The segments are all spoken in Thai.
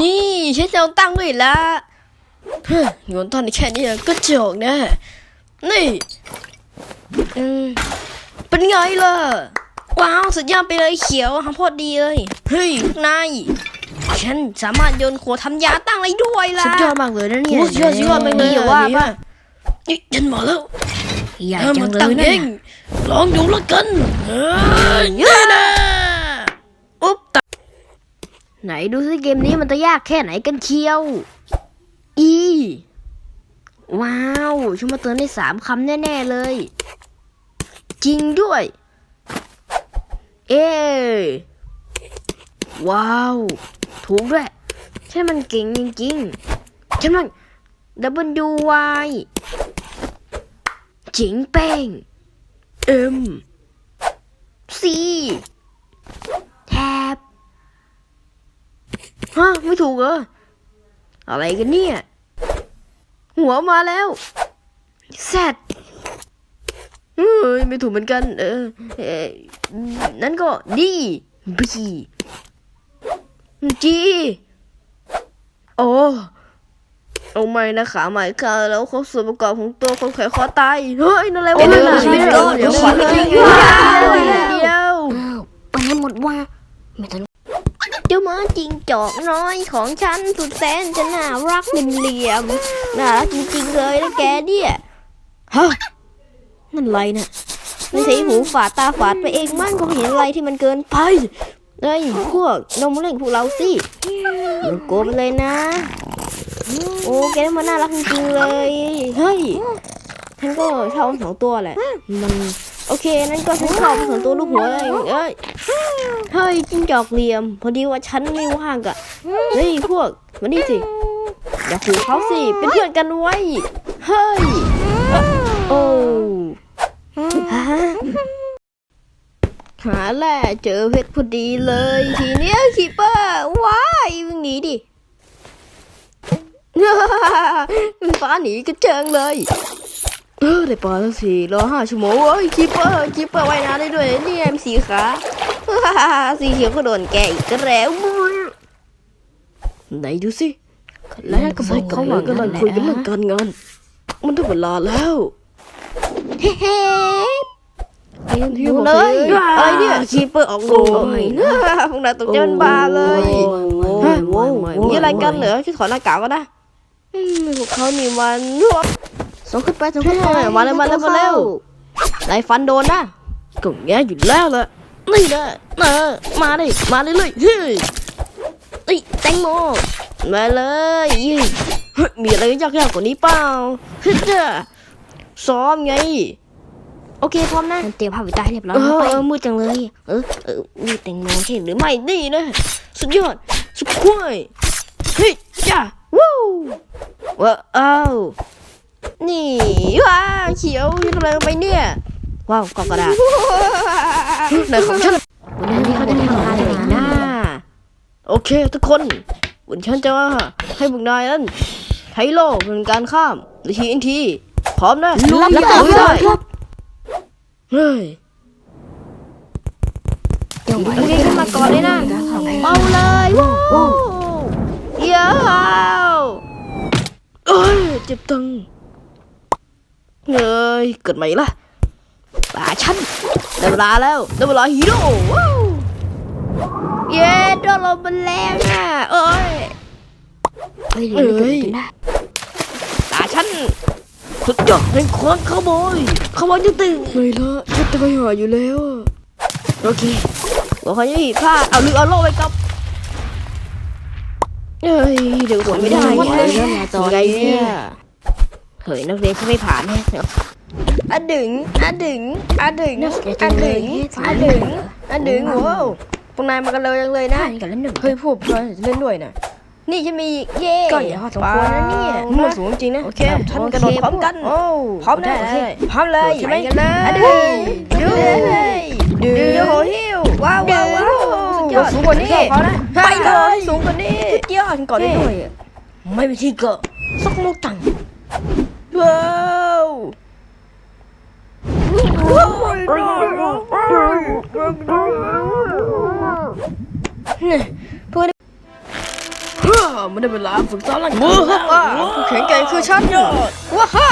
นี่ฉันจะเอาตั้งด้วยละเฮ้ยโยนตอนนี้แค่นี้ก็จบนะ นี่อืมเป็นไงล่ะ ว้าวสุดยอดไปเลยเขียวทำโคตรดีเลย เฮ้ยพวกนายฉันสามารถโยนขวดทำยาตั้งอะไรด้วยล่ะ สุดยอดมากเลยนะเนี่ยโอ้สุดยอดสุดยอดไปเลยอย่าว่าป่ะนี่ฉันมาแล้วใหญ่เธอจัมางเลตั้งยนะเองลองดูแล้วกันเฮ้ยนี่นะอุ๊บตาย ไหนดูสิเกมนี้มันจะยากแค่ไหนกันเชียว อี ว้าวฉันมาเตือนได้สามคำแน่ ๆ เลย จริงด้วย เอ ว้าว ถูกด้วยฉันมันเก่งจริงๆฉันมันดับเบิลยูวายจิงเป้งเอ็ม ซี แทบ ฮะ ไม่ ถูกเหรอ อะไรกันเนี่ย หัวมาแล้วแซดเอ้ยไม่ถูกเหมือนกัน เออเออนั่นก็ดีบีจีโอ้เอาไม่นะขาใหม่ค่ะแล้วเขาส่วนประกอบของตัวคนแขวนคอตายเฮ้ยนั่นอะไรวะเดี๋ยวนั่นชีวิตน่ะก่อนเดี๋ยวขวัญเดี๋ยวจริงเดี๋ยวเดียวอ้าวไปให้หมดว่าไม่ทัน เจ้าหมาจิงจอกน้อยของฉันสุดแสนจะน่ารักเป็นเหลี่ยมน่ารักจริงๆเลยนะแกเนี่ยฮะนั่นอะไรเนี่ยไม่ใช่หูฝาดตาฝาดไปเองมั่งก็เห็นอะไรที่มันเกินไปเอ้ยพวกนมเล่งพวกเราสิอย่าโกรธไปเลยนะ โอ้แกนี่มันน่ารักจริงๆเลย เฮ้ยฉันก็ชอบทั้งสองตัวแหละ มันโอเคนั่นก็ฉันชอบทั้งสองตัวลูกหัวเลยเอ้ย เฮ้ยจิ้งจอกเหลี่ยม พอดีว่าฉันไม่ว่างกะเฮ้ยพวกมานี่สิอย่าขู่เขาสิเป็นเพื่อนกันไว้ เฮ้ยเอ้อโอ้ฮะหาแหละเจอเพชรพอดีเลย ทีเนี้ยคีเปอร์ว้ายวิ่งหนีดิฟ้าหนีกระเจิงเลยเออได้ปลาแล้วสิรอห้าชั่วโมงเอ้ยคีเปอร์คีเปอร์ว่ายน้ำได้ด้วยนี่ไงมีสีขา สีเขียวก็โดนแกอีกแล้วไหนดูสิแล้วนั่นก็บอกเขาเขาหหลัลังงกำกัลันงคุคุยยกักันนเรื่เรื่อองงกักานรงาน มันถึงเวลาแล้วเฮ้เฮ้ไอ้ที่บอกเลยไอ้เนี่ยคีเปอร์ออกโอ้ยพวกนายตกใจมันบาเลยฮะมีอะไรกันเหรอฉันขอหน้ากากก็ได้อืมพวกเขานี่มันรวบส่งขึ้นไปส่งขึ้นไปเฮ้ยมาเร็วมาเร็วมาเร็วนายฟันโดนนะก็แง่อยู่แล้วละ นี่นะเออมาดิมาเลยเลยเฮ้ยเอ้ยแตงโมมาเลยเฮ้ยมีอะไรยากๆกว่านี้เปล่าเฮ้ยจ้ะซ้อมไง โอเคพร้อมนะฉันเตรียมผ้าปิดตาให้เรียบร้อยเอแล้วอไปเออมืดจังเลย เออเออมีแตงโมใช่หรือไม่นี่นะ สุดยอดสุดขั้วยเฮ้ยจ้าวู้ว้าวนี่ว้าวเขียวทำอะไรลงไปเนี่ย ว้าวกอกกระดาษไหนของฉันวันนี้เขาจะทำอะไรนะน่าโอเค ทุกคนวันฉันจะให้พวกนายนั้นใช้โล่เป็นการข้ามหรือทีนทีพร้อมนะรับแล้วคก็รับลุยได้ครับเฮ้ยเดี๋ยวโอเคขึ้นมาก่อนเลยนะเบาเลยว้าวเยาวเอ้ยเจ็บตึงเฮ้ยเกิดใหม่ละ ตาฉันได้เวลาแล้วได้เวลาฮีโร่ว้าวเย้โดนลมมันแรงอะเอ้ยเฮ้ยเดี๋ยวเกิดกันได้ตาฉันสุดยอดเป็นคนขโมยขโมยจริงๆไม่ละฉันจะไปหาอยู่แล้วโอเคบอกเขาจะผิดพลาดเอาลืมเอาโล่ไปกับเอ้ยเดี๋ยวขนไม่ได้วันไงนี้นะตอนไงนี้เนี่ยเฮ้ยนักเรียนฉันไม่ผ่านแน่ อะดึงอะดึงอะดึงอะดึงอะดึงอะดึงว้าวพวกนายมากันเลยจังเลยนะได้กันแล้วหนึ่งเฮ้ยพวกเราเล่นด้วยนะนี่ฉันมีเย่ก็อย่าสมควรนะเนี่ยมันสูงจริงนะโอเคฉันกระโดดพร้อมกันโอ้พร้อมนะได้เลยพร้อมเลยใช่ไหมกันเลยอะดึงดึงดึงโยโหฮิวว้าวว้าวว้าวสุดยอดสูงกว่านี้ไปเลยสูงกว่านี้สุดยอดก่อนได้ด้วยไม่มีที่เกาะสักลูกตังว้า เนี่ยพวกนี้เฮ้ไม่ได้เวลาฝึกซ้อมร่างกายบูฮึบอะผู้แข็งแกร่งคือฉันว้าฮ่า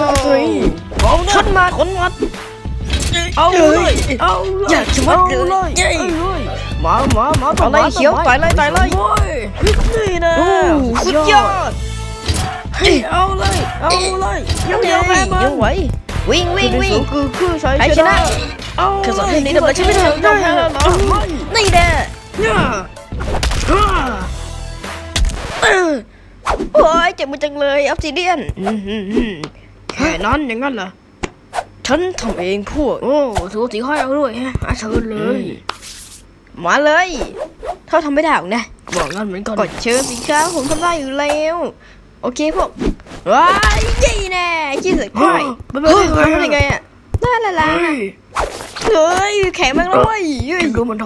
ชาตรีเอานะฉันมาคนมัดเอาเลยเอาเลยอยากจะวัดเลยเย้เอาเลยมามาหมาเอาเลยเขียวต่อยเลยต่อยเลยนี่นะสุดยอดเฮ้เอาเลยเอาเลยยังเย้เดียวแม่มันยังไหววิ่งวิ่งวิ่งคือคือใช้ใครชนะเอาคือสอนเรื่องนี้ทำไมฉันไม่ทำได้ได้เหรอไม่นี่แน่เนี่ยอ่าเออ โอ้ยเจ็บมือจังเลยออฟซิเดียนอืมอืมอืมแค่นั้นอย่างนั้นเหรอ ฉันทำเองพวก โอ้สูสีห้อยเอาด้วยฮะอาเชิญเลย มาเลยเท่าทำไม่ได้หรอกนะ บอกงั้นเหมือนกันกดเชิญสิครับผมทำได้อยู่แล้ว โอเคพวกว้ายยี่แน่ชี้เสือควายไม่เฮ้ยเป็นไรทำได้ไงอะน่าละละเฮ้ยเฮ้ยแข็งมากเลยเฮ้ยดูมัน